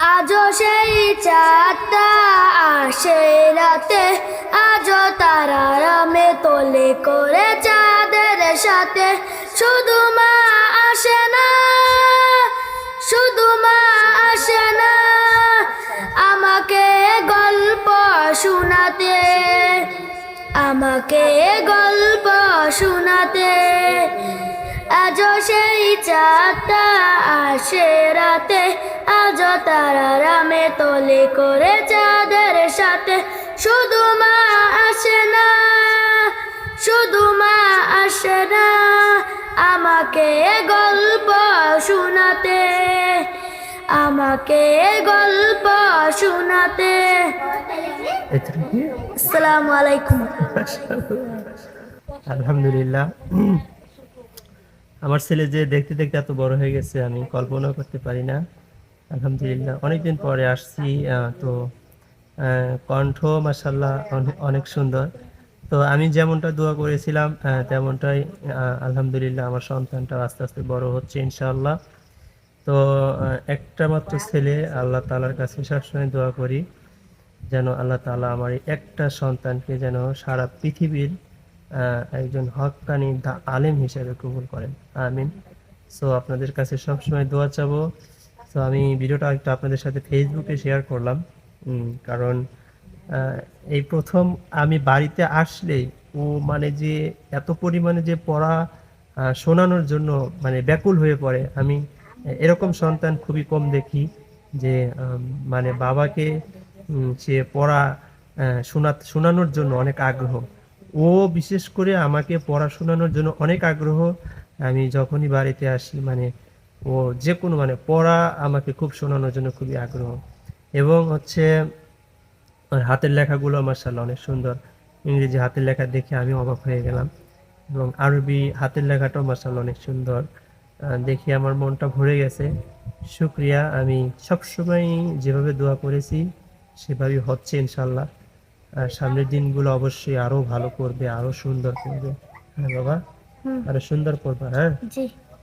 আজও সেই চাঁদটা আসে রাতে, আজও তারা রামে তোলে করে চাঁদের সাথে। শুধু মা আসে না, শুধু মা আসে না, আমাকে গল্প শোনাতে, আমাকে গল্প শোনাতে। আজও সেই চাঁদটা আসে রাতে তারা রামে তোলে করে চাঁদের সাথে। শুধু মা আসে না, শুধু মা আসে না, আমাকে গল্প শোনাতে, আমাকে গল্প শোনাতে। আসসালামু আলাইকুম। আলহামদুলিল্লাহ। আমার ছেলে যে দেখতে দেখতে এত বড় হয়ে গেছে, আমি কল্পনা করতে পারি না। আলহামদুলিল্লাহ। অনেকদিন পরে আসছি তো কণ্ঠ মাসাল্লাহ অনেক সুন্দর। তো আমি যেমনটা দোয়া করেছিলাম তেমনটাই আলহামদুলিল্লাহ আমার সন্তানটা আস্তে আস্তে বড় হচ্ছে ইনশাআল্লাহ। তো একটা মাত্র ছেলে, আল্লাহ তালার কাছে সবসময় দোয়া করি, যেন আল্লাহ তালা আমার একটা সন্তানকে যেন সারা পৃথিবীর একজন হক্কানি দা, আলেম হিসেবে কবুল করেন। আমিন। সো, আপনাদের কাছে সবসময় দোয়া চাবো। তো আমি ভিডিওটা একটু আপনাদের সাথে ফেসবুকে শেয়ার করলাম। কারণ এই প্রথম আমি বাড়িতে আসলেই ও মানে যে এত পরিমাণে যে পড়া শোনানোর জন্য মানে ব্যাকুল হয়ে পড়ে। আমি এরকম সন্তান খুবই কম দেখি যে মানে বাবাকে সে পড়া শোনা, শোনানোর জন্য অনেক আগ্রহ। ও বিশেষ করে আমাকে পড়া শোনানোর জন্য অনেক আগ্রহ। আমি যখনই বাড়িতে আসি মানে ও যে কোনো মানে পড়া আমাকে খুব শোনানোর জন্য খুবই আগ্রহ। এবং হচ্ছে আর হাতের লেখাগুলো মার্শাল্লাহ অনেক সুন্দর। ইংরেজি হাতের লেখা দেখে আমি অবাক হয়ে গেলাম। এবং আরবি হাতের লেখাটাও মার্শাল্লাহ অনেক সুন্দর। দেখে আমার মনটা ভরে গেছে। শুক্রিয়া আমি সবসময় যেভাবে দোয়া করেছি সেভাবেই হচ্ছে ইনশাল্লাহ আর সামনের দিনগুলো অবশ্যই আরও ভালো করবে আরও সুন্দর করবে। হ্যাঁ বাবা। আরও সুন্দর করবে হ্যাঁ?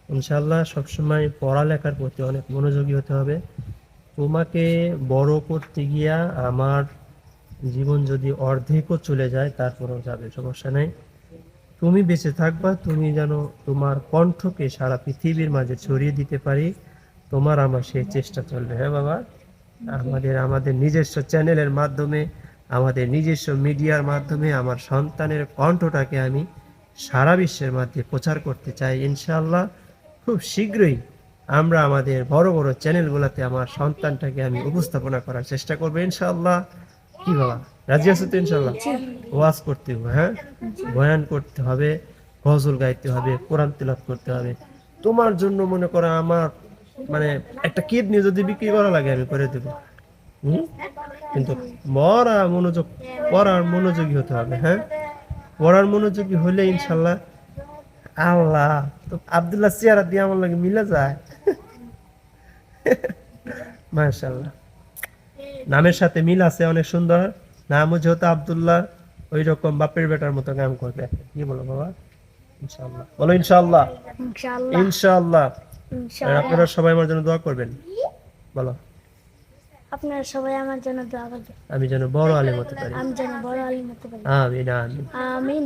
ইনশাল্লাহ সবসময় পড়ালেখার প্রতি অনেক মনোযোগী হতে হবে। তোমাকে বড় করতে গিয়া আমার জীবন যদি অর্ধেকও চলে যায়, তারপরেও যাবে, সমস্যা নেই। তুমি বেঁচে থাকবা, তুমি যেন তোমার কণ্ঠকে সারা পৃথিবীর মাঝে ছড়িয়ে দিতে পারি, তোমার আমার সেই চেষ্টা চলবে। হ্যাঁ বাবা? আমাদের আমাদের নিজস্ব চ্যানেলের মাধ্যমে, আমাদের নিজস্ব মিডিয়ার মাধ্যমে আমার সন্তানের কণ্ঠটাকে আমি সারা বিশ্বের মধ্যে প্রচার করতে চাই, ইনশাআল্লাহ। খুব শীঘ্রই আমরা আমাদের বড় বড় চ্যানেলগুলোতে আমার সন্তানটাকে আমি উপস্থাপনা করার চেষ্টা করব ইনশাল্লাহ কি বাবা? রাজি আছো তো ইনশাআল্লাহ? ওয়াজ করতে হবে হ্যাঁ? বয়ান করতে হবে গজল গাইতে হবে কোরআন তেলাত করতে হবে। তোমার জন্য মনে করো আমার মানে একটা কিডনি যদি বিক্রি করা লাগে আমি করে দেবো। হুম? কিন্তু মরা মনোযোগ পড়ার মনোযোগী হতে হবে হ্যাঁ? পড়ার মনোযোগী হলে ইনশাল্লাহ আল্লাহ তো আব্দুল্লাহ চেয়ারা দিয়ে আমার লাগে মিলে যায়। মাশাল্লাহ নামের সাথে মিল আছে অনেক সুন্দর। নামও যেহেতু আব্দুল্লাহ ওই রকম বাপের বেটার মতো কাম করবে। কি বলো বাবা? ইনশাল্লাহ বলো ইনশাল্লাহ ইনশাআল্লাহ। ইনশাল্লাহ আপনারা সবাই আমার জন্য দোয়া করবেন। বলো। আপনারা সবাই আমার জন্য দোয়া করবেন। আমি যেন বড় আলেম হতে পারি। আমি যেন বড় আলিম হতে পারি। আমিন আমিন। আমিন।